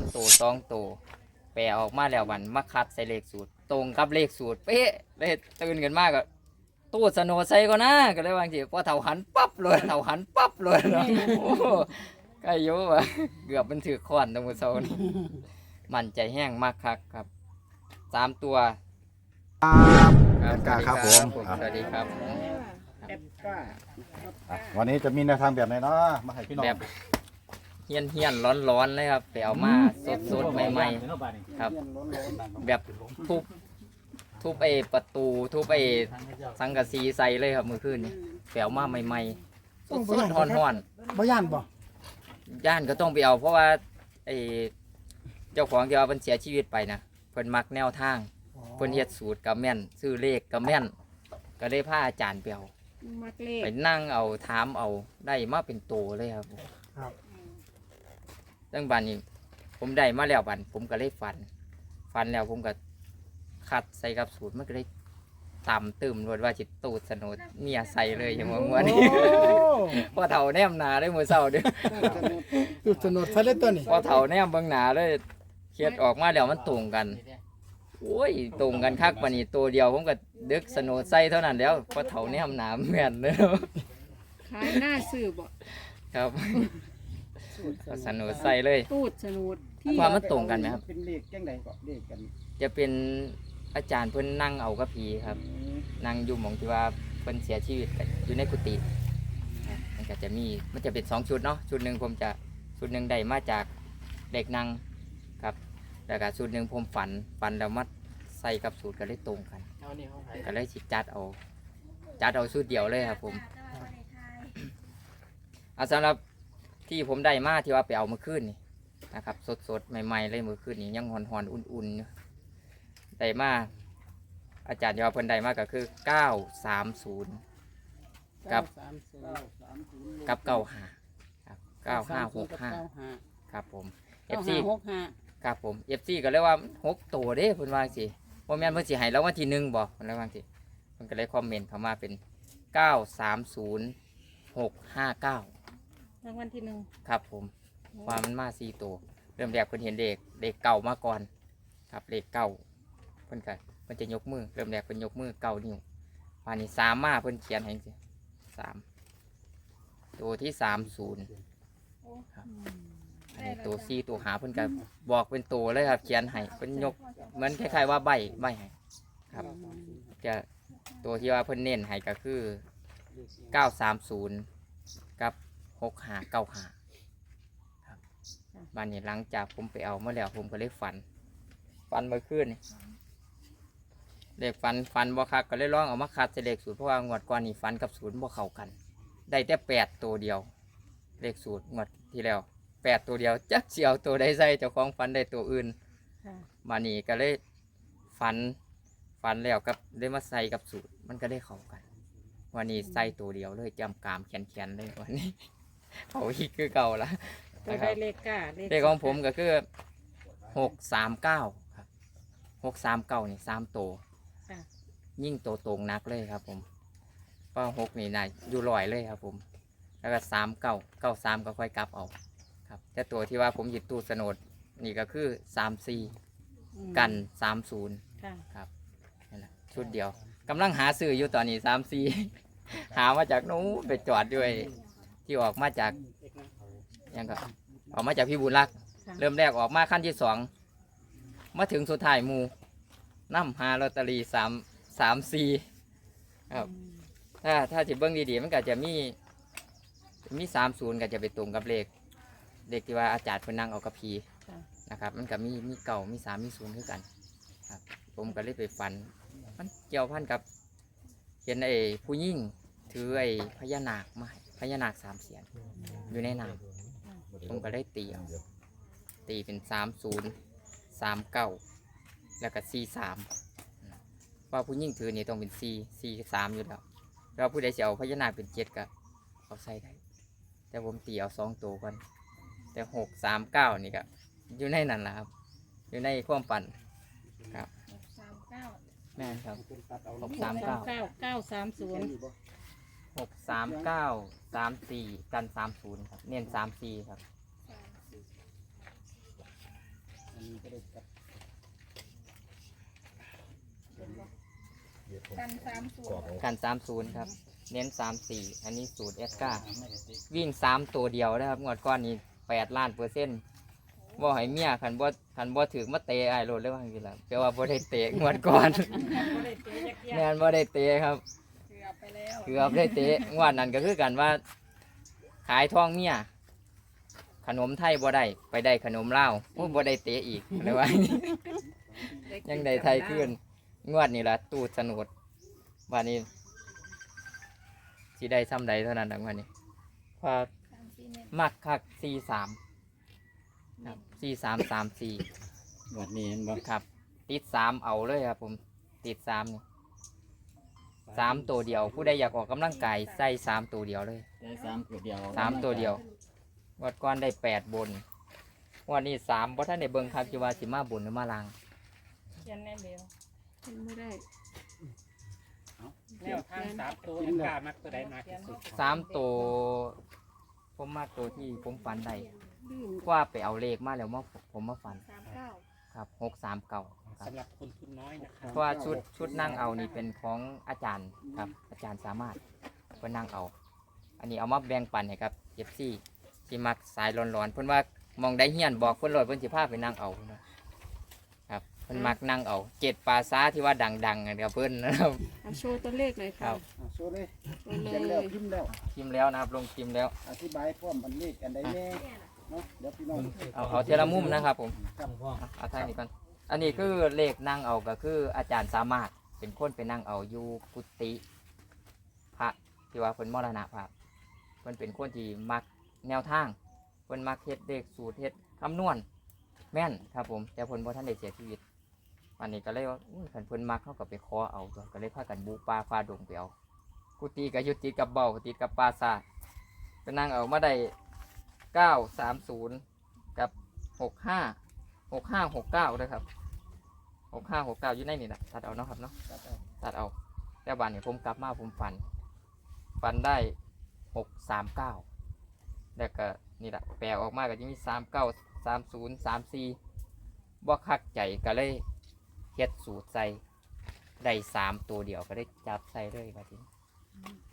ามตัวสองตัวแปลออกมาแล้ววันมาคัดใส่เลขสูตร ตรงกับเลขสูตรเป๊ะเลยตื่นกันมากก็ตู้สโนใส่ก็นะก็เลยว่าจริงพอเถาหันปั๊บเลยเถาหันปั๊บเลยเนาะโอ้ใกล้อยุ่วะเกือบมันถือขวานตรงมือโซนี่มันใจแห้งมากครับครับสามตัวครับครับกล้าครับผม สวัสดีครับแอปก้าอะวันนี้จะมีแนวทางแบบไหนเนาะมาให้พี่น้อง แบบ เฮียนเฮียนร้อนร้อนๆเลยครับไปเอามาสดสดๆใหม่ ๆ ครับเงินล้นล้นแบบทุบทุบไอ้ประตูทุบไอ้สังกะสีใส่เลยครับมือคืนนี่ไปเอามาใหม่ๆสดสดๆฮ้อนๆ บ่ย่านบ่ย่านก็ต้องไปเอาเพราะว่าไอ้เจ้าของที่ว่าเพิ่นเสียชีวิตไปนะเพิ่นมักแนวทางเพิ่นเฮ็ดสูตรกับแม่นซื้อเลขกับแม่น ก็ได้พาอาจารย์ไปเอามักเลขไปนั่งเอาถามเอาได้มาเป็นโตเลยครับ ครับ เรื่องบันนี้ ผมได้มาแล้วบันผมก็เลยฟัน ฟันแล้วผมก็คัดใส่กับสูตรมันก็เลยต่ำตึมรวดว่าจิตตูดสนุดเมียใส่เลยอย่างว่าวันนี้โอ้พอเถาแนมหนาได้มือเศร้าเด้อจุดสนุดซะเลยตัวนี้พอเถาแนมเบิ่งหนาเลยเครียดออกมาแล้วมันตรงกันโอ้ยตรงกันคักปานนี้ตัวเดียวผมก็ดึกสนุดใส่เท่านั้นแล้วพอเถาแนมหนาแม่นเด้อขายหน้าซื้อบ่ครับ ก็สนุดใส่เลย ตูดสนุดที่ความมันตรงกันไหมครับ เป็นเลขแจ้งใดก็เลขกันจะเป็นอาจารย์เพิ่นนั่งเอากับผีครับ นั่งอยู่หมองที่ว่าเพิ่นเสียชีวิตก็อยู่ในกุฏิครับมันก็จะมีมันจะเป็นสองชุดเนาะชุดหนึ่งผมจะชุดหนึ่งได้มาจากเด็กนั่งครับแล้วก็ชุดหนึ่งผมฝันฝันแล้วมาใส่กับสูตรก็เลยตรงกันก็เลยสิจัดเอาจัดเอาชุดเดียวเลยครับผมเอาสำหรับ ที่ผมได้มาที่ว่าไปเอาเมื่อคืนนี่นะครับ สดๆใหม่ๆเลยเมื่อคืนนี้ยังหอนๆอุ่นๆอยู่ได้มาอาจารย์ที่ว่าเพิ่นได้มาก็คือ930ครับสามศูนย์สามศูนย์กับเก้าห้าครับเก้าห้าหกห้าครับผมเอฟซีหกห้าครับผมเอฟซีก็เรียกว่าหกตัวเด้เพิ่นว่าสิว่าแม่นเพิ่นสิให้แล้ววันที่หนึ่งบอกเพิ่นเลยว่าสิเพิ่นก็เลยคอมเมนต์เข้ามาเป็นเก้าสามศูนย์หกห้าเก้า รางวัลที่หนึ่งครับผมความมันมาสี่ตัว เริ่มแรกเพิ่นเห็นเด็กเด็กเก่ามาก่อน ครับเลขเก่าเพิ่นก็เพิ่นจะยกมือ เริ่มแรกเพิ่นยกมือเก้านิ้ววันนี้สามมาเพิ่นเขียนให้สิสามตัวที่สามศูนย์อันนี้ตัวซีตัวหาเพิ่นก็บอกเป็นตัวเลยครับ เขียนให้เพิ่นยกเหมือนคล้ายๆว่าใบใบให้ครับ จะตัวที่ว่าเพิ่นเน้นให้ก็คือ930กับ 6595ครับบ้านนี้หลังจากผมไปเอามาแล้วผมก็เลยฝัน ฝันเมื่อคืนนี่เลขฝันฝันบ่คักก็เลยลองเอามาคัดใส่เลขสูตรเพราะว่างวดก่อนนี่ฝันกับศูนย์บ่เข้ากัน ได้แต่แปดตัวเดียว เลขสูตรงวดที่แล้วแปดตัวเดียวจักเสียวตัวใดใส่เจ้าของฟันได้ตัวอื่นค่ะมานี่ก็เลยฟันฟันแล้วกับได้มาใส่กับสูตรมันก็ได้เข้ากัน วันนี้ใส่ตัวเดียวเลยจำกามแขนๆเลยวันนี้ เขาอีกคือเก่าละตัวนะคได้รับเลขก้าเลขของผมก็คือหกสามเก้าครับหกสามเก้านี่สามตัวค่ะยิ่งตัวตรงนักเลยครับผมเป้าหกนี่นายอยู่ลอยเลยครับ ผม แล้วก็สามเก้าเก้าสามก็ค่อยกลับเอาครับแต่ตัวที่ว่าผมหยิบตู้สนดนี่ก็คือสามสี่อืมกันสามศูนย์ค่ะครับนี่แหละชุดเดียวกำลังหาซื้ออยู่ตอนนี้สามสี่หามาจากนู้นไปจอดด้วย ที่ออกมาจากยังก็ออกมาจากพี่บุญรักษ์ค่ะ เริ่มแรกออกมาขั้นที่สองมาถึงสุดท้ายหมูน้ำหาลอตเตอรี่สามสามสี่ ครับ ถ้าถ้าจิเบิ้งดีๆมันก็จะมีมีสามศูนย์ก็จะไปตรงกับเลขเลขที่ว่าอาจารย์เพนนั่งเอากระพีค่ะ นะครับมันก็มีมีเก่ามีสามมีศูนย์คือกันครับ ผมก็เลยไปฟัน มันเกี่ยวพันกับเห็นไอ้ผู้ยิ่งถือไอ้พญานาคมาให้ พญานาคสามเสียนอยู่ในน้ำผมก็เลยตีเอาตีเป็นสามศูนย์สามเก้าแล้วก็สี่สามว่าผู้ยิ่งถือนี่ต้องเป็นสี่สี่สามอยู่แล้วเราผู้ใดจะเอาพญานาคเป็นเจ็ดก็เอาใส่ได้แต่ผมตีเอาสองตัวก่อนแต่หกสามเก้านี่ก็อยู่ในนั้นแหละครับ อยู่ในความฝันครับสามเก้าแม่นครับหกสาสามมเก้าเก้าเก้าสามศูนย์ หกสามเก้าสามสี่กันสามศูนย์ครับ เน้นสามสี่ครับก็ได้กับกันสามศูนย์กันสามศูนย์ครับ เน้นสามสี่อันนี้สูตรเอสกาวิ่งสามตัวเดียวนะครับงวดก้อนนี้แปดล้านเปอร์เซ็นต์บ่ให้เมียขันบ่ขันบ่ถือมาเตะไอ้ายโลดเลยว่าอย่างนี้ละแปลว่าบ่ได้เตะงวดก่อนก็ได้เจ๊ยักษ์ยักแม่นบ่ได้เตะครับเกือบไป แล้วเกือบได้เตะงวดนั้นก็คือกันว่า ขายทองเมียขนมไทยบ่ได้ไปได้ขนมลาวโอ้บ่ได้เตะอีกเลยว่า ยังได้ไทยขึ้น งวดนี่ละตู้สนุดวันนี้สิได้ซ้ำใดเท่านั้นดังวันนี้เพราะสามสี่เมตรมักคักสี่สามครับสี่สามสามสี่แบบนี้เห็นบ่ครับ ติดสามเอาเลยครับผม ติดสามนี่ สามตัวเดียว ผู้ใดอยากออกกำลังกายใส่สามตัวเดียวเลย ได้สามตัวเดียวสามตัวเดียวงวดก้อนได้แปดบนงวันนี้สามเพราะท่านในเบิงครับจิว่าสิมาบนหรือมาลางเขียนแน่เดียวไม่ได้แนวทางสามตัวเอ็นกามักตัวใดมากที่สุดสามตัวผมมากตัวที่ผมฝันได้ลื่นว่าไปเอาเลขมาแล้วมาผมมาฝันสามเก้า ครับหกสามเก่าครับ สำหรับคนทุนน้อยนะครับ เพราะว่าชุดชุดนั่งเอานี่เป็นของอาจารย์ครับ อาจารย์สามารถเพื่อนั่งเอา อันนี้เอามาแบ่งปันให้ครับเอฟซีที่มักสายร้อนๆเพื่อนว่ามองได้เฮียนบอกเพื่อนโหลดเพื่อนสิพาไปนั่งเอาเพิ่นว่าครับเพื่อนมักนั่งเอาเจ็ดปลาซาที่ว่าดังๆนะครับเพื่อนนะครับ เอาโชว์ตัวเลขหน่อยครัค่ะบ อะโชว์เลยโชว์เลเขียนแล้วยพิมพ์แล้ว พิมพ์แล้วนะครับลงพิมพ์แล้ว อธิบายพร้อมมันเลขอันใดแน่ เดี๋ยวพี่น้องเอาเอาเทละมุมนะครับผมเอาทางนี้ก่อนอันนี้คือเลขนั่งเอาก็คืออาจารย์สามารถเป็นคนไปนั่งเอาอยู่กุฏิพระที่ว่าเพิ่นมรณภาพเพิ่นเป็นคนที่มักแนวทางเพิ่นมักเฮ็ดเลขสูตรเฮ็ดคำนวณแม่นครับผมแต่เพิ่นบ่ทันได้เสียชีวิตวันนี้ก็เลยว่าขันเพิ่นมักเขาก็ไปขอเอาตัวก็เลยพากันบุป่าฟ้าดงไปเอากุฏิก็ยู่ติกับเบ้าติดกับปราสาทไปนั่งเอามาได้ เก้าสามศูนย์กับหกห้าหกห้าหกเก้าด้วยครับหกห้าหกเก้าอยู่ในนี่แหละตัดเอาเนาะครับเนาะตัดเอาแต่วันนี้ผมกลับมาผมฝันฝันได้หกสามเก้าแล้วก็นี่แหละแปลออกมาก็จะมีสามเก้าสามศูนย์สามสี่บ่คักใจก็เลยเฮ็ดสูตรใส่ได้สามตัวเดียวก็ได้จับใส่เลยครับทีนี้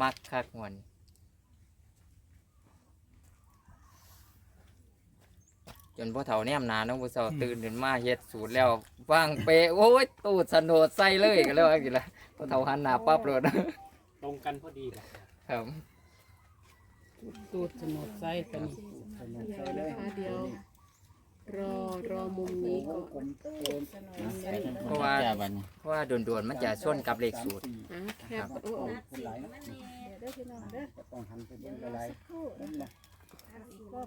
มักคักงวน จนพ่อเฒ่าแนมหนาน้องผู้สาวตื่นขึ้นมาเฮ็ดสูตรแล้วว่างเปะโอ้ยตูดสนโดดใส่เลยก็เลยว่ากี่ละพ่อเฒ่าหันหน้าปั๊บเลยตรงกันพอดีแหละครับ ตูดสนดไส้กันสนุกเดี๋ใจยวเลนะยคะเดี๋ยวรอรอมุมนี้ก่อนกลมโกนเพราะว่า เพราะว่าโดนๆมันจะชนกับเลขสูตร อะแคบโอ้โอ้คนหลายนะเดี๋ยวพี่น้องเด้อจะต้องหันไปเบิ่งอะไรนั่นนะจะ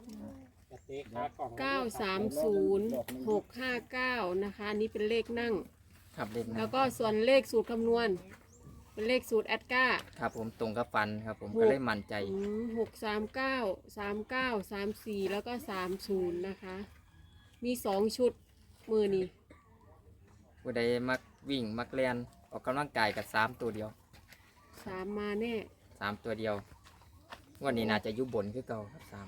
เตะขากล่องเก้าสามศูนย์หกห้าเก้านะคะอันนี้เป็นเลขนั่ง ครับเลขแล้นั้วนก็ส่วนเลขสูตรคำนวณ เป็นเลขสูตรแอดก้า ครับผมตรงกับฟันครับผมหกก็เลยมั่นใจ หกสามเก้าสามเก้าสามสี่แล้วก็สามศูนย์นะคะ มีสองชุดมือนี้ผู้ใดมักวิ่งมักเรียนออกกำลังกายกับสามตัวเดียวสามมาแน่ สามตัวเดียวงวันนี้น่าจะอยุบบนคือเก่าครับสาม